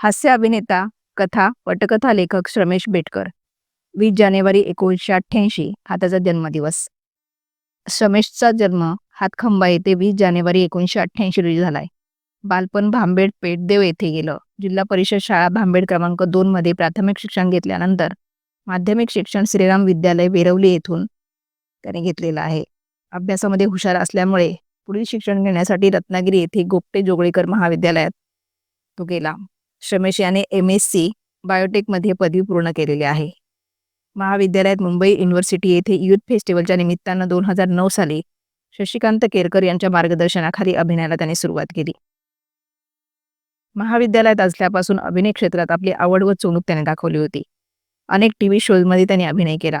हास्य अभिनेता कथा पटकथा लेखक श्रमेश बेटकर. वीस जानेवारी एकोणीसशे अठ्ठ्याऐंशी हा त्याचा जन्मदिवस. श्रमेशचा जन्म हातखंबा येथे वीस जानेवारी एकोणीसशे अठ्ठ्याऐंशी रोजी झालाय. बालपण भांबेड पेटदेव येथे गेलं. जिल्हा परिषद शाळा भांबेड क्रमांक दोन मध्ये प्राथमिक शिक्षण घेतल्यानंतर माध्यमिक शिक्षण श्रीराम विद्यालय वेरवली येथून त्याने घेतलेलं आहे. अभ्यासामध्ये हुशार असल्यामुळे पुढील शिक्षण घेण्यासाठी रत्नागिरी येथे गोपटे जोगळेकर महाविद्यालयात तो गेला. श्रमेश याने एम एस सी बायोटेकमध्ये पदवी पूर्ण केलेली आहे. महाविद्यालयात मुंबई युनिव्हर्सिटी येथे युथ फेस्टिवलच्या निमित्तानं दोन हजार नऊ साली शशिकांत केरकर यांच्या मार्गदर्शनाखाली अभिनयाला त्यांनी सुरुवात केली. महाविद्यालयात असल्यापासून अभिनय क्षेत्रात आपली आवड व चुणूक त्याने दाखवली होती. अनेक टी व्ही शोजमध्ये त्यांनी अभिनय केला.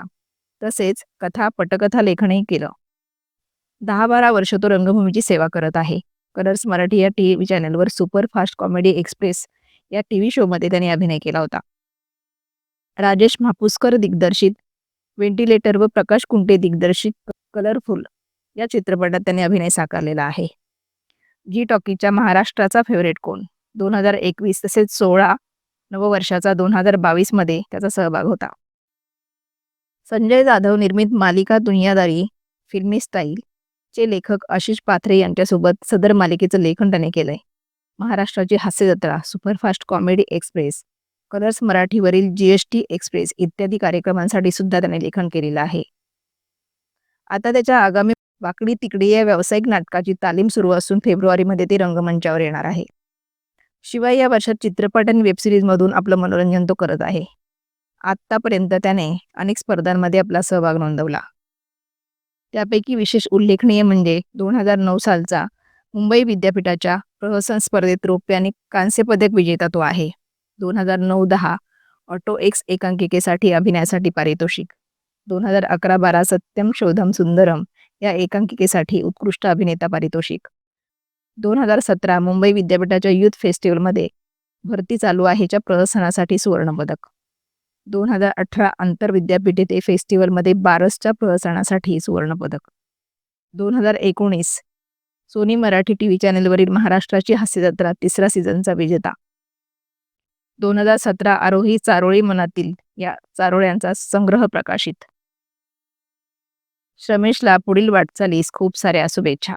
तसेच कथा पटकथा लेखनही केलं. दहा बारा वर्ष तो रंगभूमीची सेवा करत आहे. कलर्स मराठी या टी व्ही चॅनलवर सुपरफास्ट कॉमेडी एक्सप्रेस या टी व्ही शोमध्ये त्यांनी अभिनय केला होता. राजेश म्हापुसकर दिग्दर्शित व्हेंटिलेटर व प्रकाश कुंटे दिग्दर्शित कलरफुल या चित्रपटात त्यांनी अभिनय साकारलेला आहे. जी टॉकीच्या महाराष्ट्राचा फेवरेट कोण? दोन हजार एकवीस तसेच सोळा नववर्षाचा दोन हजार बावीसमध्ये त्याचा सहभाग होता. संजय जाधव निर्मित मालिका दुनियादारी फिल्मी स्टाईल चे लेखक आशिष पाथरे यांच्यासोबत सदर मालिकेचं लेखन त्याने केलंय. महाराष्ट्राची हास्य जत्रा सुपरफास्ट कॉमेडी एक्सप्रेस कलर्स मराठीवरील जी एस टी एक्सप्रेस इत्यादी कार्यक्रमांसाठी सुद्धा त्याने लेखन केलेलं आहे. आता त्याच्या आगामी वाकडी तिकडी या व्यावसायिक नाटकाची तालीम सुरू असून फेब्रुवारीमध्ये ते रंगमंचावर येणार आहे. शिवाय या वर्षात चित्रपट आणि वेबसिरीजमधून आपलं मनोरंजन तो करत आहे. आत्तापर्यंत त्याने अनेक स्पर्धांमध्ये आपला सहभाग नोंदवला. त्यापैकी विशेष उल्लेखनीय म्हणजे दोन हजार नऊ सालचा मुंबई विद्यापीठाच्या प्रहसन स्पर्धेत रौप्य आणि कांस्य पदक विजेता तो आहे. दोन हजार नऊ दहा ऑटो एक्स एकांकिकेसाठी अभिनयासाठी पारितोषिक. दोन हजार अकरा बारा सत्यम शोधम सुंदरम या एकांकिकेसाठी उत्कृष्ट अभिनेता पारितोषिक. दोन हजार सतरा मुंबई विद्यापीठाच्या युथ फेस्टिवलमध्ये भरती चालू आहेच्या प्रहसनासाठी सुवर्णपदक. दोन हजार अठरा आंतरविद्यापीठ येथे फेस्टिवलमध्ये बारसच्या प्रहसनासाठी सुवर्णपदक. दोन हजार एकोणीस सोनी मराठी टी व्ही चॅनेलवरील महाराष्ट्राची हास्यजत्रा तिसरा सीझनचा विजेता. दोन हजार सतरा आरोही चारोळी मनातील या चारोळ्यांचा संग्रह प्रकाशित. श्रमेशला पुढील वाटचालीस खूप साऱ्या शुभेच्छा.